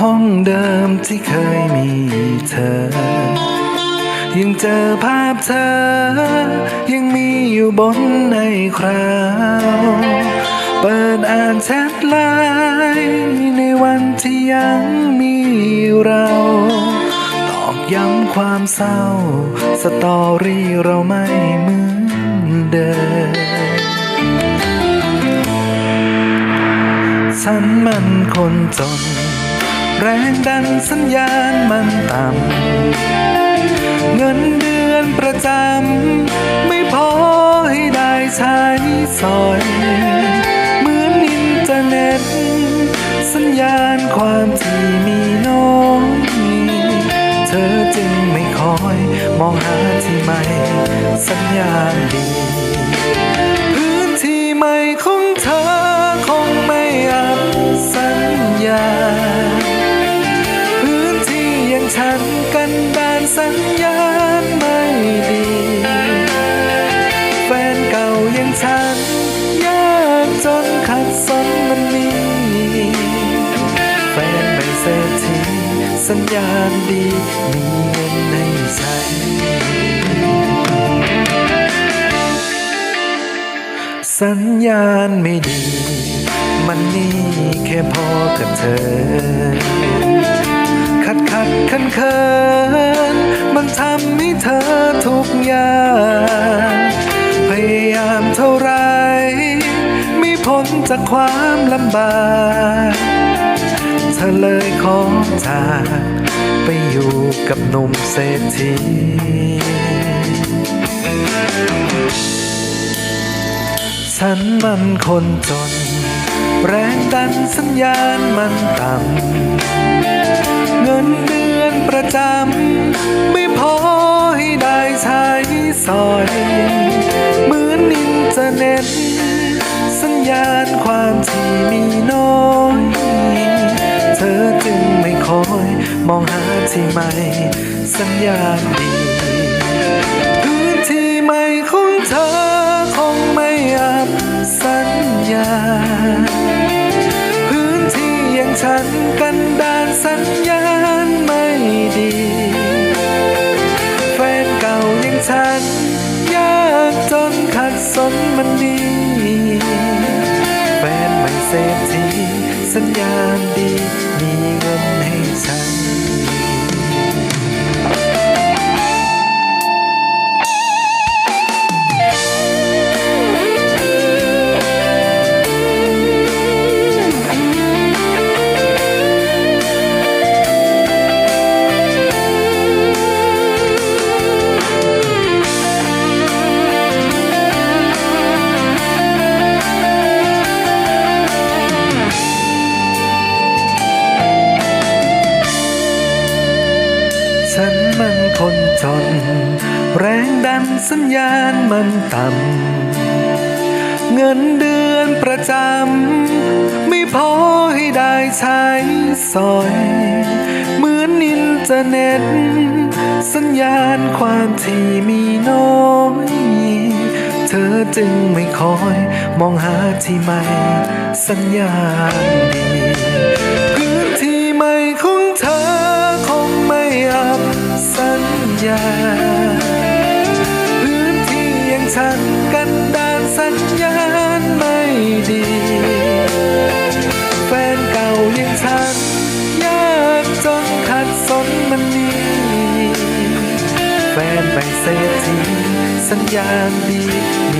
ห้องเดิมที่เคยมีเธอ ยังเจอภาพเธอ ยังมีอยู่บนในคราว เปิดอ่านแชทไลน์ในวันที่ยังมีเราตอกย้ำความเศร้า สตอรี่เราไม่เหมือนเดิม ฉันมันคนจน แรงดันสัญญาณมันต่ำ เงินเดือนประจำ ไม่พอให้ได้ใช้สอย เหมือนอินเทอร์เน็ต สัญญาณความที่มีน้อยเธอจึงไม่คอย มองหาที่ใหม่ สัญญาณดี พื้นที่ใหม่ของเธอางฉันกันดานสัญญาณไม่ดี แฟนเก่าย่างฉัน ยากจนขัดสนมันมีแฟนไม่เศรษฐีสัญญาณดี มีเงินให้ใช้สัญญาณไม่ดี มันนี่แค่พอกับเธอ ขัดขันเคินมันทำให้เธอทุกอย่างพยายามเท่าไรไม่พ้นจากความลำบากเธอเลยขอจากไปอยู่กับหนุ่มเศรษฐีฉันมันคนจน แรงดันสัญญาณมันต่ำ เงินเดือนประจำ ไม่พอให้ได้ใช้สอยเหมือนอินเทอร์เน็ตสัญญาณความที่มีน้อยเธอจึงไม่คอย มองหาที่ใหม่ สัญญาณดีพื้นที่ใหม่ของเธอคงไม่อับสัญญา พื้นที่อย่างฉันกันดานสัญญา นมันดี แฟนใหม่เศรษฐีสัญญาณดีมีเงิน มันคนจน แรงดันสัญญาณมันต่ำ เงินเดือนประจำ ไม่พอให้ได้ใช้สอย เหมือนอินเทอร์เน็ต สัญญาณความที่มีน้อยเธอจึงไม่คอย มองหาที่ใหม่ สัญญาณดี ญาพื้นที่ยังฉันกันดานสัญญาณไม่ดี แฟนเก่ายังฉันยากจนขัดสนมันนี้ แฟนไม่เศรษฐีสัญญาณดีมี